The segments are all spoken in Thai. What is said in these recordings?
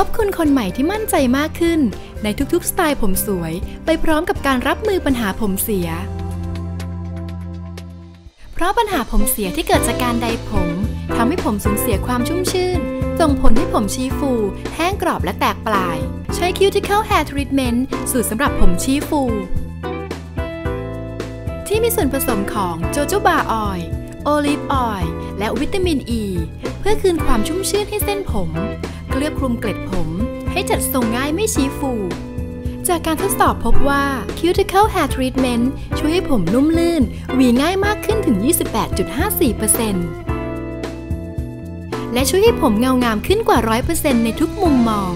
พบคุณคนใหม่ที่มั่นใจมากขึ้น ในทุกๆ สไตล์ผมสวย ไปพร้อมกับการรับมือปัญหาผมเสีย เพราะปัญหาผมเสียที่เกิดจากการใดผมทำให้ผมสูญเสียความชุ่มชื่น ส่งผลให้ผมชี้ฟู แห้งกรอบและแตกปลาย ใช้ Cuticle Hair Treatment สูตรสำหรับผมชี้ฟู ที่มีส่วนผสมของโจโจบาออยล์โอลิฟออยล์และวิตามินอ e, ีเพื่อคืนความชุ่มชื่นให้เส้นผม เคลือบคลุมเกล็ดผม ให้จัดทรงง่ายไม่ชี้ฟู จากการทดสอบพบว่า Cuticle Hair Treatment ช่วยให้ผมนุ่มลื่น หวีง่ายมากขึ้นถึง 28.54%และช่วยให้ผมเงางามขึ้นกว่า 100%ในทุกมุมมอง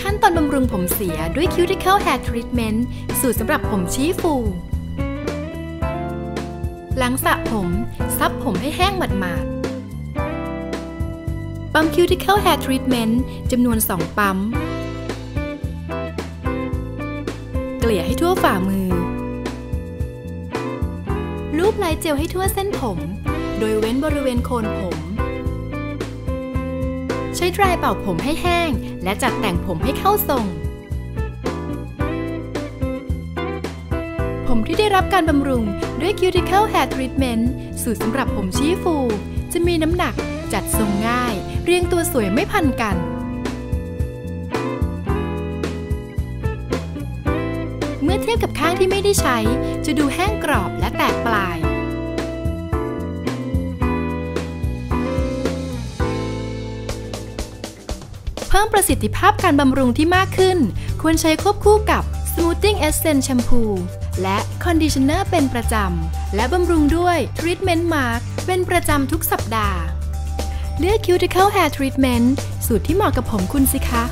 ขั้นตอนบำรุงผมเสียด้วย Cuticle Hair Treatment สูตรสำหรับผมชี้ฟูหลังสระผม ซับผมให้แห้งหมาดๆ ปั๊ม Cuticle Hair Treatment จำนวน 2 ปั๊ม เกลี่ยให้ทั่วฝ่ามือ ลูบไล้เจลให้ทั่วเส้นผม โดยเว้นบริเวณโคนผม ใช้ดรายเป่าผมให้แห้ง และจัดแต่งผมให้เข้าทรง ผมที่ได้รับการบำรุงด้วย Cuticle Hair Treatment สูตรสำหรับผมชี้ฟู จะมีน้ำหนักจัดทรงง่าย เรียงตัวสวยไม่พันกันเมื่อเทียบกับข้างที่ไม่ได้ใช้ จะดูแห้งกรอบและแตกปลาย เพิ่มประสิทธิภาพการบำรุงที่มากขึ้น ควรใช้ควบคู่กับ Smoothing Essence Shampoo และ Conditioner เป็นประจำ และบำรุงด้วย Treatment Mark เป็นประจำทุกสัปดาห์ เลือก Cuticle Hair Treatment สูตรที่เหมาะกับผมคุณสิคะ